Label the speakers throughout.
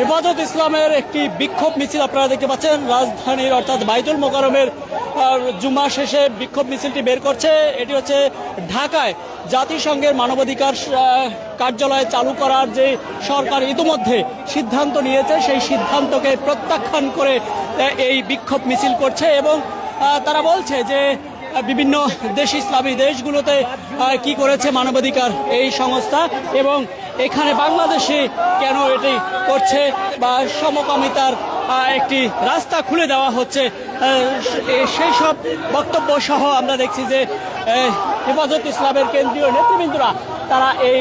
Speaker 1: হেফাজত ইসলামের একটি বিক্ষোভ মিছিল আপনারা দেখতে পাচ্ছেন। রাজধানীর অর্থাৎ বাইতুল মোকারমের জুমা শেষে বিক্ষোভ মিছিলটি বের করছে। এটি হচ্ছে ঢাকায় জাতিসংঘের মানবাধিকার কার্যালয় চালু করার যে সরকার ইতিমধ্যে সিদ্ধান্ত নিয়েছে, সেই সিদ্ধান্তকে প্রত্যাখ্যান করে এই বিক্ষোভ মিছিল করছে এবং তারা বলছে যে বিভিন্ন দেশ ইসলামী দেশগুলোতে কি করেছে মানবাধিকার এই সংস্থা এবং এখানে বাংলাদেশে কেন এটি করছে বা সমকামিতার একটি রাস্তা খুলে দেওয়া হচ্ছে সেই সব বক্তব্য সহ আমরা দেখছি যে হেফাজত ইসলামের কেন্দ্রীয় নেতৃবৃন্দরা তারা এই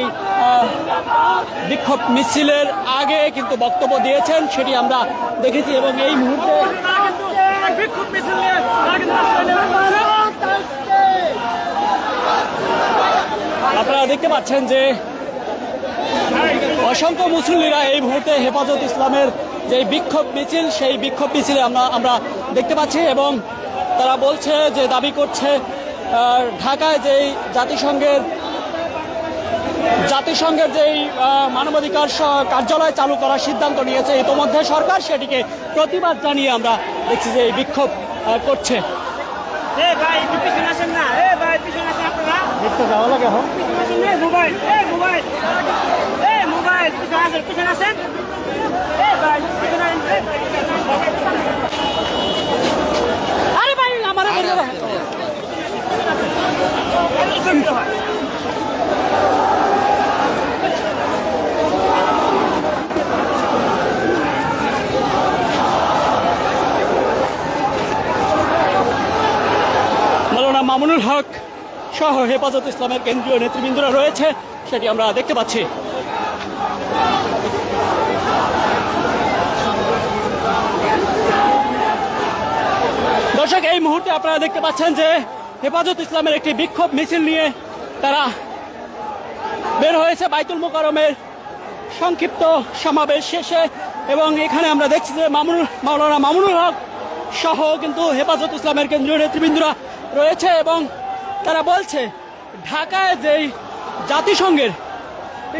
Speaker 1: বিক্ষোভ মিছিলের আগে কিন্তু বক্তব্য দিয়েছেন, সেটি আমরা দেখেছি এবং এই মুহূর্তে। আপনারা দেখতে পাচ্ছেন যে অসংখ্য মুসল্লিরা এই মুহূর্তে হেফাজত ইসলামের যে বিক্ষোভ মিছিল সেই বিক্ষোভ মিছিলে আমরা আমরা দেখতে পাচ্ছি এবং তারা বলছে যে দাবি করছে ঢাকায় যেই জাতিসংঘের জাতিসংঘের যেই মানবাধিকার কার্যালয় চালু করার সিদ্ধান্ত নিয়েছে ইতোমধ্যে সরকার সেটিকে প্রতিবাদ জানিয়ে আমরা দেখছি যে এই বিক্ষোভ করছে। দেখতে যাওয়া লাগে
Speaker 2: মোবাইল এ মোবাইল।
Speaker 1: আরে ভাই, আমার মৌলানা মামুনুল হক সহ হেফাজত ইসলামের কেন্দ্রীয় নেতৃবৃন্দরা রয়েছে, সেটি আমরা দেখতে পাচ্ছি। দর্শক, এই মুহূর্তে আপনারা দেখতে পাচ্ছেন যে হেফাজত ইসলামের একটি বিক্ষোভ মিছিল নিয়ে তারা বের হয়েছে বাইতুল মোকারমের সংক্ষিপ্ত সমাবেশ শেষে এবং এখানে আমরা দেখছি যে মামুনুল, মাওলানা মামুনুল হক সহ কিন্তু হেফাজত ইসলামের কেন্দ্রীয় নেতৃবৃন্দরা রয়েছে এবং তারা বলছে, ঢাকায় যেই জাতিসংঘের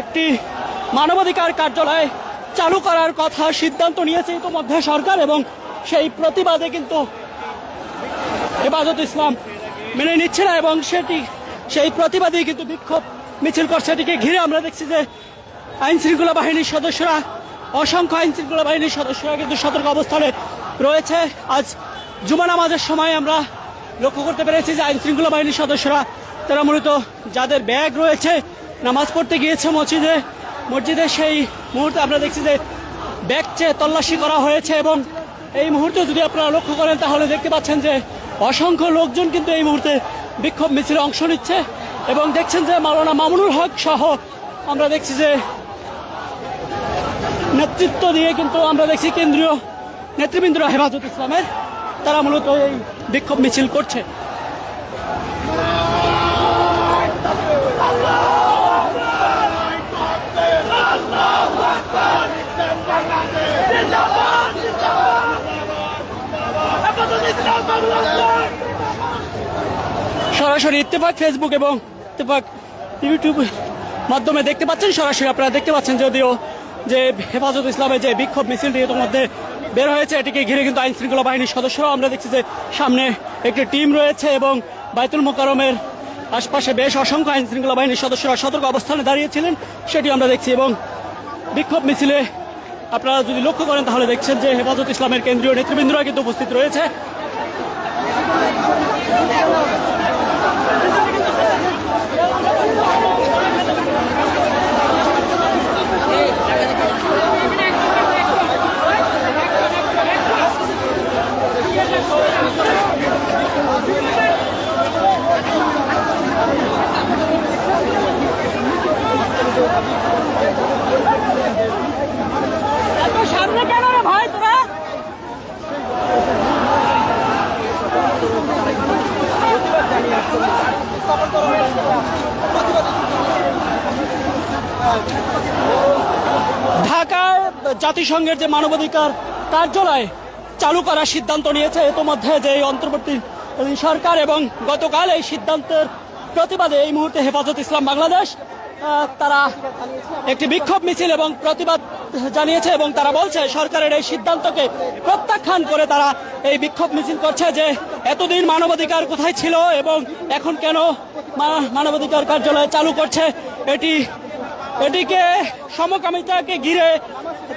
Speaker 1: একটি মানবাধিকার কার্যালয় চালু করার কথা সিদ্ধান্ত নিয়েছে ইতিমধ্যে সরকার এবং সেই প্রতিবাদে কিন্তু হেফাজত ইসলাম মেনে নিচ্ছে না এবং সেটি, সেই প্রতিবাদেই কিন্তু বিক্ষোভ মিছিল করছে। এটিকে ঘিরে আমরা দেখছি যে আইন শৃঙ্খলা বাহিনীর সদস্যরা, অসংখ্য আইন শৃঙ্খলা বাহিনীর সদস্যরা কিন্তু সতর্ক অবস্থানে রয়েছে। আজ জুমা নামাজের সময় আমরা লক্ষ্য করতে পেরেছি যে আইন শৃঙ্খলা বাহিনীর সদস্যরা, তারা মূলত যাদের ব্যাগ রয়েছে, নামাজ পড়তে গিয়েছে মসজিদে মসজিদে সেই মুহূর্তে আমরা দেখছি যে ব্যাগ চেয়ে তল্লাশি করা হয়েছে এবং এই মুহূর্তে যদি আপনারা লক্ষ্য করেন তাহলে দেখতে পাচ্ছেন যে অসংখ্য লোকজন কিন্তু এই মুহূর্তে বিক্ষোভ মিছিলে অংশ নিচ্ছে এবং দেখছেন যে মাওলানা মামুনুল হক সহ আমরা দেখছি যে নেতৃত্ব দিয়ে কিন্তু আমরা দেখছি কেন্দ্রীয় নেতৃবৃন্দরা হেফাজত ইসলামের, তারা মূলত এই বিক্ষোভ মিছিল করছে। সরাসরি ইত্তেফাক ফেসবুক এবং ইত্তেফাক ইউটিউব মাধ্যমে দেখতে পাচ্ছেন। সরাসরি আপনারা দেখতে পাচ্ছেন যদিও যে হেফাজত ইসলামের যে বিক্ষোভ মিছিলটি ইতিমধ্যে বের হয়েছে, এটিকে ঘিরে কিন্তু আইন শৃঙ্খলা বাহিনীর সদস্যরাও আমরা দেখছি যে সামনে একটি টিম রয়েছে এবং বাইতুল মোকারমের আশপাশে বেশ অসংখ্য আইন শৃঙ্খলা বাহিনীর সদস্যরা সতর্ক অবস্থানে দাঁড়িয়েছিলেন, সেটি আমরা দেখছি এবং বিক্ষোভ মিছিলে আপনারা যদি লক্ষ্য করেন তাহলে দেখছেন যে হেফাজত ইসলামের কেন্দ্রীয় নেতৃবৃন্দরা কিন্তু উপস্থিত রয়েছে
Speaker 2: এত সামনে কেন রে ভাই তোরা
Speaker 1: ঢাকায় জাতিসংঘের যে মানবাধিকার কার্যালয় চালু করার সিদ্ধান্ত নিয়েছে। ইতোমধ্যে যে অন্তর্বর্তী সরকার এবং গতকাল এই সিদ্ধান্তের প্রতিবাদে এই মুহূর্তে হেফাজত ইসলাম বাংলাদেশ তারা একটি বিক্ষোভ মিছিল এবং প্রতিবাদ জানিয়েছে এবং তারা বলছে, সরকারের এই সিদ্ধান্তকে প্রত্যাখ্যান করে তারা এই বিক্ষোভ মিছিল করছে যে এতদিন মানবাধিকার কোথায় ছিল এবং এখন কেন মানবাধিকার কার্যালয় চালু করছে? এটি এটিকে সমকামিতাকে ঘিরে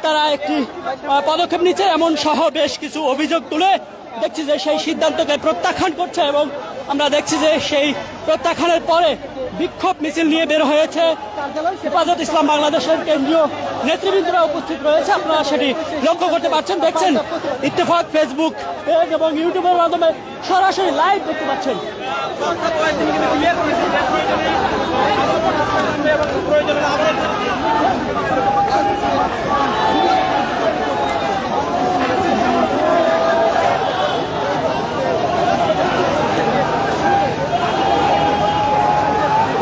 Speaker 1: তারা একটি পদক্ষেপ নিচ্ছে। এমন সহ বেশ কিছু অভিযোগ তুলে দেখছি যে সেই সিদ্ধান্তকে প্রত্যাখ্যান করছে এবং আমরা দেখছি যে সেই প্রত্যাখ্যানের পরে বিক্ষোভ মিছিল নিয়ে বের হয়েছে হেফাজত ইসলাম বাংলাদেশের কেন্দ্রীয় নেতৃবৃন্দরা উপস্থিত রয়েছে। আপনারা সেটি লক্ষ্য করতে পারছেন। দেখছেন, ইত্তেফাক ফেসবুক পেজ এবং ইউটিউবের মাধ্যমে সরাসরি লাইভ দেখতে পাচ্ছেন।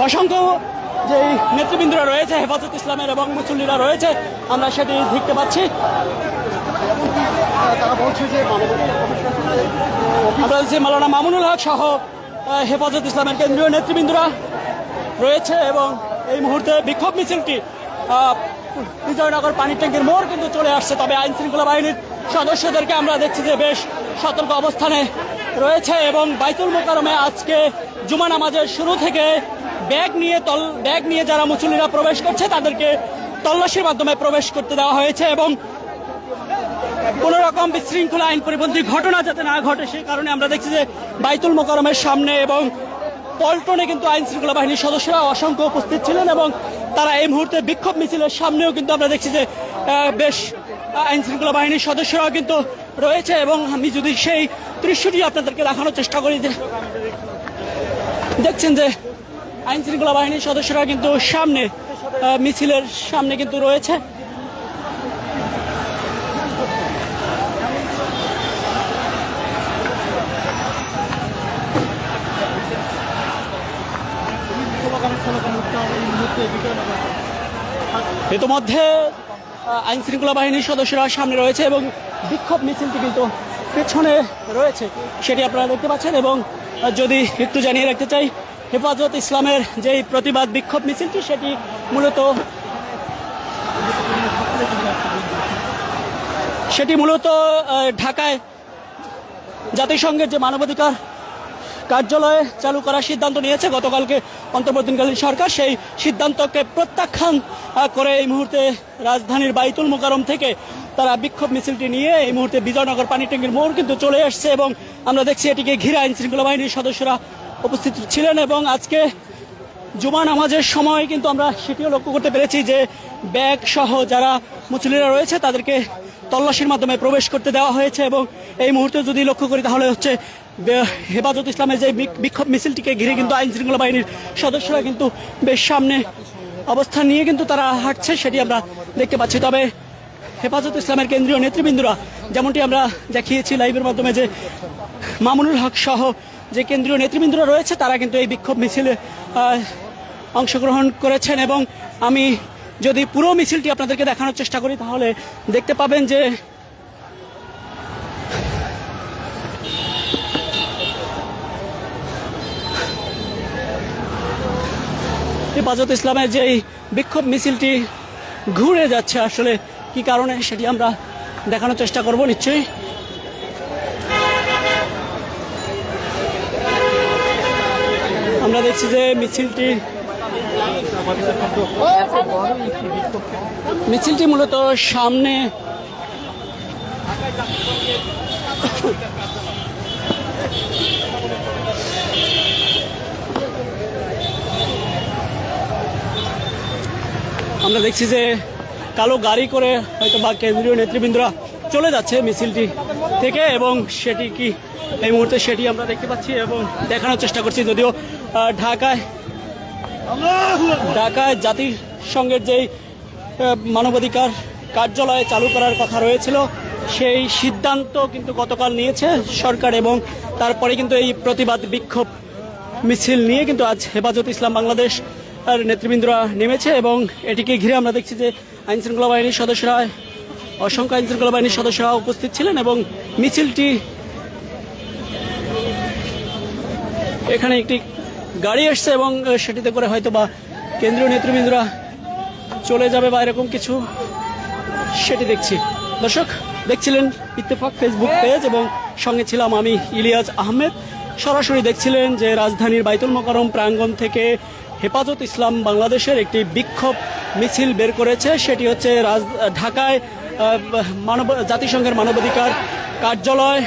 Speaker 1: অসংখ্য যে নেতৃবৃন্দরা রয়েছে, হেফাজত ইসলামের এবং মুসল্লিরা রয়েছে, আমরা সেটি দেখতে পাচ্ছি। আমরা মালানা মামুনুল হক সহ হেফাজত ইসলামের কেন্দ্রীয় নেতৃবৃন্দরা রয়েছে এবং এই মুহূর্তে বিক্ষোভ মিছিলটি বিজয়নগর পানি ট্যাঙ্কের মোড় কিন্তু চলে আসছে। তবে আইন শৃঙ্খলা বাহিনীর সদস্যদেরকে আমরা দেখছি যে বেশ সতর্ক অবস্থানে রয়েছে এবং বাইতুল মোকারমে আজকে জুমা নামাজের শুরু থেকে ব্যাগ নিয়ে তল ব্যাগ নিয়ে যারা মুসল্লিরা প্রবেশ করছে, তাদেরকে তল্লাশির মাধ্যমে প্রবেশ করতে দেওয়া হয়েছে এবং কোন রকম বিশৃঙ্খলা, আইন পরিপন্থী ঘটনা যাতে না ঘটে, সেই কারণে আমরা দেখছি যে বাইতুল মোকারমের সামনে এবং পল্টনে কিন্তু আইন শৃঙ্খলা বাহিনীর সদস্যরা অসংখ্য উপস্থিত ছিলেন এবং তারা এই মুহূর্তে বিক্ষোভ মিছিলের সামনেও কিন্তু আমরা দেখছি যে বেশ আইন শৃঙ্খলা বাহিনীর সদস্যরাও কিন্তু রয়েছে এবং আমি যদি সেই দৃশ্যটি আপনাদেরকে দেখানোর চেষ্টা করি দেখছেন যে আইন শৃঙ্খলা বাহিনীর সদস্যরা কিন্তু সামনে মিছিলের সামনে কিন্তু রয়েছে। ইতিমধ্যে আইন শৃঙ্খলা বাহিনীর সদস্যরা সামনে রয়েছে এবং বিক্ষোভ মিছিলটি কিন্তু পেছনে রয়েছে, সেটি আপনারা দেখতে পাচ্ছেন এবং যদি একটু জানিয়ে রাখতে চাই, হেফাজত ইসলামের যেই প্রতিবাদ বিক্ষোভ মিছিলটি, সেটি মূলত সেটি মূলত ঢাকায় জাতিসংঘের যে মানবাধিকার কার্যালয়ে চালু করার সিদ্ধান্ত নিয়েছে। গতকালকে অন্তর্বর্তীকালীন সরকার সেই সিদ্ধান্তকে প্রত্যাখ্যান করে এই মুহূর্তে রাজধানীর বাইতুল মোকারম থেকে তারা বিক্ষোভ মিছিলটি নিয়ে এই মুহূর্তে বিজয়নগর পানি ট্যাঙ্কির মোড় কিন্তু চলে আসছে এবং আমরা দেখছি এটিকে ঘিরে আইন শৃঙ্খলা বাহিনীর সদস্যরা উপস্থিত ছিলেন এবং আজকে জুমা নামাজের সময় কিন্তু আমরা সেটিও লক্ষ্য করতে পেরেছি যে ব্যাগ সহ যারা মুসলিরা রয়েছে তাদেরকে তল্লাশির মাধ্যমে প্রবেশ করতে দেওয়া হয়েছে এবং এই মুহূর্তে যদি লক্ষ্য করি তাহলে হচ্ছে হেফাজত ইসলামের যে বিক্ষোভ মিছিলটিকে ঘিরে কিন্তু আইন শৃঙ্খলা বাহিনীর সদস্যরা কিন্তু বেশ সামনে অবস্থান নিয়ে কিন্তু তারা হাঁটছে, সেটি আমরা দেখতে পাচ্ছি। তবে হেফাজত ইসলামের কেন্দ্রীয় নেতৃবৃন্দরা, যেমনটি আমরা দেখিয়েছি লাইভের মাধ্যমে যে মামুনুল হক সহ যে কেন্দ্রীয় নেতৃবৃন্দরা রয়েছে, তারা কিন্তু এই বিক্ষোভ মিছিলে অংশগ্রহণ করেছেন। এবং আমি যদি পুরো মিছিলটি আপনাদেরকে দেখানোর চেষ্টা করি, তাহলে দেখতে পাবেন যে হেফাজত ইসলামের যে বিক্ষোভ মিছিলটি ঘুরে যাচ্ছে, আসলে কি কারণে সেটি আমরা দেখানোর চেষ্টা করব নিশ্চয়ই। আমরা দেখছি যে মিছিলটি মিছিলটি মূলত সামনে আমরা দেখছি যে কালো গাড়ি করে হয়তো বা কেন্দ্রীয় নেতৃবৃন্দরা চলে যাচ্ছে মিছিলটি থেকে এবং সেটি কি এই মুহূর্তে সেটি আমরা দেখতে পাচ্ছি এবং দেখানোর চেষ্টা করছি যদিও ঢাকায় ঢাকায় জাতির জাতিসংঘের যেই মানবাধিকার কার্যালয় চালু করার কথা রয়েছিল, সেই সিদ্ধান্ত কিন্তু গতকাল নিয়েছে সরকার এবং তারপরে কিন্তু এই প্রতিবাদ বিক্ষোভ মিছিল নিয়ে কিন্তু আজ হেফাজত ইসলাম বাংলাদেশ আর নেতৃবৃন্দরা নেমেছে এবং এটিকে ঘিরে আমরা দেখছি যে আইনশৃঙ্খলা বাহিনীর সদস্যরা, অসংখ্য আইনশৃঙ্খলা বাহিনীর সদস্যরা উপস্থিত ছিলেন এবং মিছিলটি এখানে একটি গাড়ি এসছে এবং সেটিতে করে হয়তো বা কেন্দ্রীয় নেতৃবৃন্দরা চলে যাবে বা এরকম কিছু সেটি দেখছি। দর্শক, দেখছিলেন ইত্তেফাক ফেসবুক পেজ এবং সঙ্গে ছিলাম আমি ইলিয়াস আহমেদ। সরাসরি দেখছিলেন যে রাজধানীর বাইতুল মোকারম প্রাঙ্গণ থেকে হেফাজত ইসলাম বাংলাদেশের একটি বিক্ষোভ মিছিল বের করেছে। সেটি হচ্ছে রাজ ঢাকায় মানব জাতিসংঘের মানবাধিকার কার্যালয়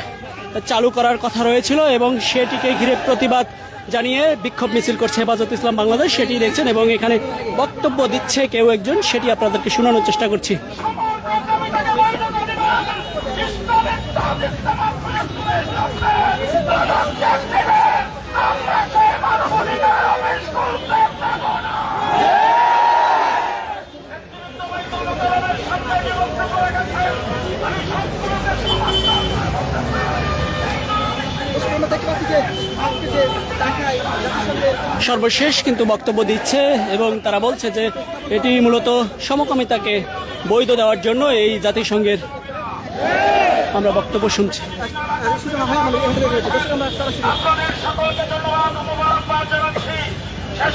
Speaker 1: চালু করার কথা রয়েছিল এবং সেটিকে ঘিরে প্রতিবাদ জানিয়ে বিক্ষোভ মিছিল করছে হেফাজত ইসলাম বাংলাদেশ। সেটি দেখছেন এবং এখানে বক্তব্য দিচ্ছে কেউ একজন। সেটি আপনাদেরকে শোনানোর চেষ্টা করছি
Speaker 3: আমরা দেখতে পাচ্ছি যে আজকে যে ঢাকায় জাতিসংঘের
Speaker 1: সর্বশেষ কিন্তু বক্তব্য দিচ্ছে এবং তারা বলছে যে এটি মূলত সমকামিতাকে বৈধ দেওয়ার জন্য এই জাতিসংঘের আমরা বক্তব্য শুনছি।
Speaker 4: শেষ